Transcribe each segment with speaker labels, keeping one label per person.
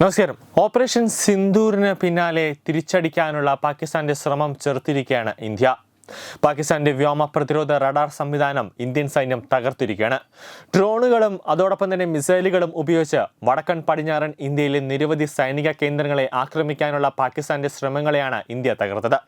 Speaker 1: നമസ്കാരം. ഓപ്പറേഷൻ സിന്ദൂറിന് പിന്നാലെ തിരിച്ചടിക്കാനുള്ള പാകിസ്ഥാന്റെ ശ്രമം ചെറുത്തിരിക്കുകയാണ് ഇന്ത്യ. പാകിസ്ഥാന്റെ വ്യോമ പ്രതിരോധ റഡാർ സംവിധാനം ഇന്ത്യൻ സൈന്യം തകർത്തിരിക്കുകയാണ്. ഡ്രോണുകളും അതോടൊപ്പം തന്നെ മിസൈലുകളും ഉപയോഗിച്ച് വടക്കൻ പടിഞ്ഞാറൻ ഇന്ത്യയിലെ നിരവധി സൈനിക കേന്ദ്രങ്ങളെ ആക്രമിക്കാനുള്ള പാകിസ്ഥാന്റെ ശ്രമങ്ങളെയാണ് ഇന്ത്യ തകർത്തത്.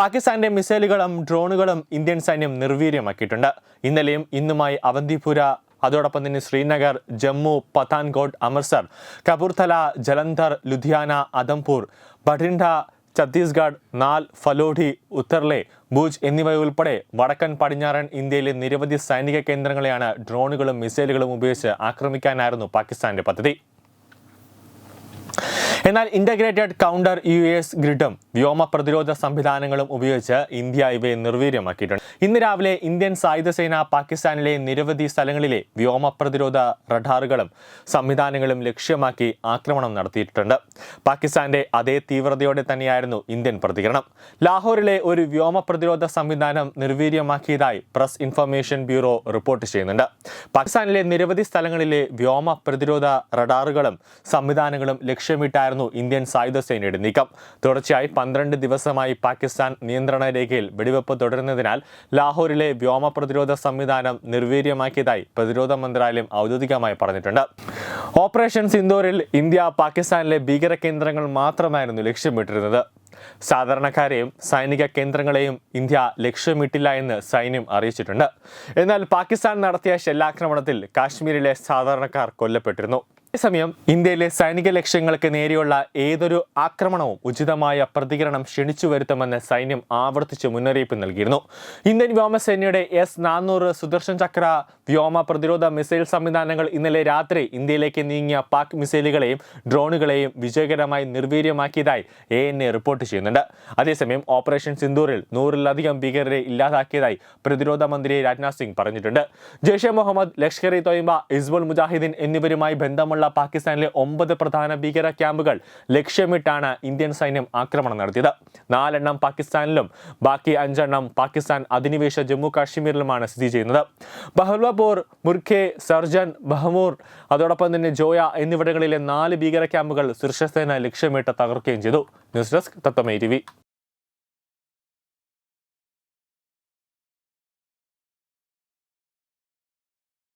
Speaker 1: പാകിസ്ഥാന്റെ മിസൈലുകളും ഡ്രോണുകളും ഇന്ത്യൻ സൈന്യം നിർവീര്യമാക്കിയിട്ടുണ്ട്. ഇന്നലെയും ഇന്നുമായി അവന്തിപുര അതോടൊപ്പം തന്നെ ശ്രീനഗർ ജമ്മു പത്താൻകോട്ട് അമൃത്സർ കപൂർത്തല ജലന്ധർ ലുധിയാന അദംപൂർ ബഠിൻഡ ഛത്തീസ്ഗഡ് നാൽ ഫലോഡി ഉത്തർലെ ഭൂജ് എന്നിവയുൾപ്പെടെ വടക്കൻ പടിഞ്ഞാറൻ ഇന്ത്യയിലെ നിരവധി സൈനിക കേന്ദ്രങ്ങളെയാണ് ഡ്രോണുകളും മിസൈലുകളും ഉപയോഗിച്ച് ആക്രമിക്കാനായിരുന്നു പാകിസ്ഥാന്റെ പദ്ധതി. എന്നാൽ ഇന്റഗ്രേറ്റഡ് കൗണ്ടർ യു എസ് ഗ്രിഡും വ്യോമ പ്രതിരോധ സംവിധാനങ്ങളും ഉപയോഗിച്ച് ഇന്ത്യ ഇവയെ നിർവീര്യമാക്കിയിട്ടുണ്ട്. ഇന്ന് രാവിലെ ഇന്ത്യൻ സായുധ സേന പാകിസ്ഥാനിലെ നിരവധി സ്ഥലങ്ങളിലെ വ്യോമ പ്രതിരോധ റഡാറുകളും സംവിധാനങ്ങളും ലക്ഷ്യമാക്കി ആക്രമണം നടത്തിയിട്ടുണ്ട്. പാകിസ്ഥാന്റെ അതേ തീവ്രതയോടെ തന്നെയായിരുന്നു ഇന്ത്യൻ പ്രതികരണം. ലാഹോറിലെ ഒരു വ്യോമ പ്രതിരോധ സംവിധാനം നിർവീര്യമാക്കിയതായി പ്രസ് ഇൻഫർമേഷൻ ബ്യൂറോ റിപ്പോർട്ട് ചെയ്യുന്നുണ്ട്. പാകിസ്ഥാനിലെ നിരവധി സ്ഥലങ്ങളിലെ വ്യോമ പ്രതിരോധ റഡാറുകളും സംവിധാനങ്ങളും ലക്ഷ്യമിട്ടായിരുന്നു ഇന്ത്യൻ സായുധ സേനയുടെ നീക്കം. തുടർച്ചയായി പന്ത്രണ്ട് ദിവസമായി പാകിസ്ഥാൻ നിയന്ത്രണ രേഖയിൽ വെടിവെപ്പ് തുടരുന്നതിനാൽ ലാഹോറിലെ വ്യോമ പ്രതിരോധ സംവിധാനം നിർവീര്യമാക്കിയതായി പ്രതിരോധ മന്ത്രാലയം ഔദ്യോഗികമായി പറഞ്ഞിട്ടുണ്ട്. ഓപ്പറേഷൻ സിന്ദോറിൽ ഇന്ത്യ പാകിസ്ഥാനിലെ ഭീകര കേന്ദ്രങ്ങൾ മാത്രമായിരുന്നു ലക്ഷ്യമിട്ടിരുന്നത്. സാധാരണക്കാരെയും സൈനിക കേന്ദ്രങ്ങളെയും ഇന്ത്യ ലക്ഷ്യമിട്ടില്ല എന്ന് സൈന്യം അറിയിച്ചിട്ടുണ്ട്. എന്നാൽ പാകിസ്ഥാൻ നടത്തിയ ഷെല്ലാക്രമണത്തിൽ കാശ്മീരിലെ സാധാരണക്കാർ കൊല്ലപ്പെട്ടിരുന്നു. അതേസമയം ഇന്ത്യയിലെ സൈനിക ലക്ഷ്യങ്ങൾക്ക് നേരെയുള്ള ഏതൊരു ആക്രമണവും ഉചിതമായ പ്രതികരണം ക്ഷണിച്ചു വരുത്തുമെന്ന് സൈന്യം ആവർത്തിച്ച് മുന്നറിയിപ്പ് നൽകിയിരുന്നു. ഇന്ത്യൻ വ്യോമസേനയുടെ എസ് നാനൂറ് സുദർശൻ ചക്ര വ്യോമ പ്രതിരോധ മിസൈൽ സംവിധാനങ്ങൾ ഇന്നലെ രാത്രി ഇന്ത്യയിലേക്ക് നീങ്ങിയ പാക് മിസൈലുകളെയും ഡ്രോണുകളെയും വിജയകരമായി നിർവീര്യമാക്കിയതായി എ എൻ എ റിപ്പോർട്ട് ചെയ്യുന്നുണ്ട്. അതേസമയം ഓപ്പറേഷൻ സിന്ദൂറിൽ നൂറിലധികം ഭീകരരെ ഇല്ലാതാക്കിയതായി പ്രതിരോധ മന്ത്രി രാജ്നാഥ് സിംഗ് പറഞ്ഞിട്ടുണ്ട്. ജെയ്ഷെ മുഹമ്മദ് ലഷ്കർ ഇ തൊയ്ബ ഇസ്ബുൾ മുജാഹിദ്ദീൻ എന്നിവരുമായി ബന്ധമുള്ള പാകിസ്ഥാനിലെ ഒമ്പത് പ്രധാന ഭീകര ക്യാമ്പുകൾ ലക്ഷ്യമിട്ടാണ് ഇന്ത്യൻ സൈന്യം ആക്രമണം നടത്തിയത്. നാലെണ്ണം പാകിസ്ഥാനിലും ബാക്കി അഞ്ചെണ്ണം പാകിസ്ഥാൻ അധിനിവേശ ജമ്മു കാശ്മീരിലുമാണ് സ്ഥിതി ചെയ്യുന്നത്. ബഹൽവപൂർ മുർഖെ സർജൻ ബഹമൂർ അതോടൊപ്പം തന്നെ ജോയ എന്നിവിടങ്ങളിലെ നാല് ഭീകര ക്യാമ്പുകൾ സുരക്ഷാസേന ലക്ഷ്യമിട്ട് തകർക്കുകയും ചെയ്തു. News desk തത്തമൈ T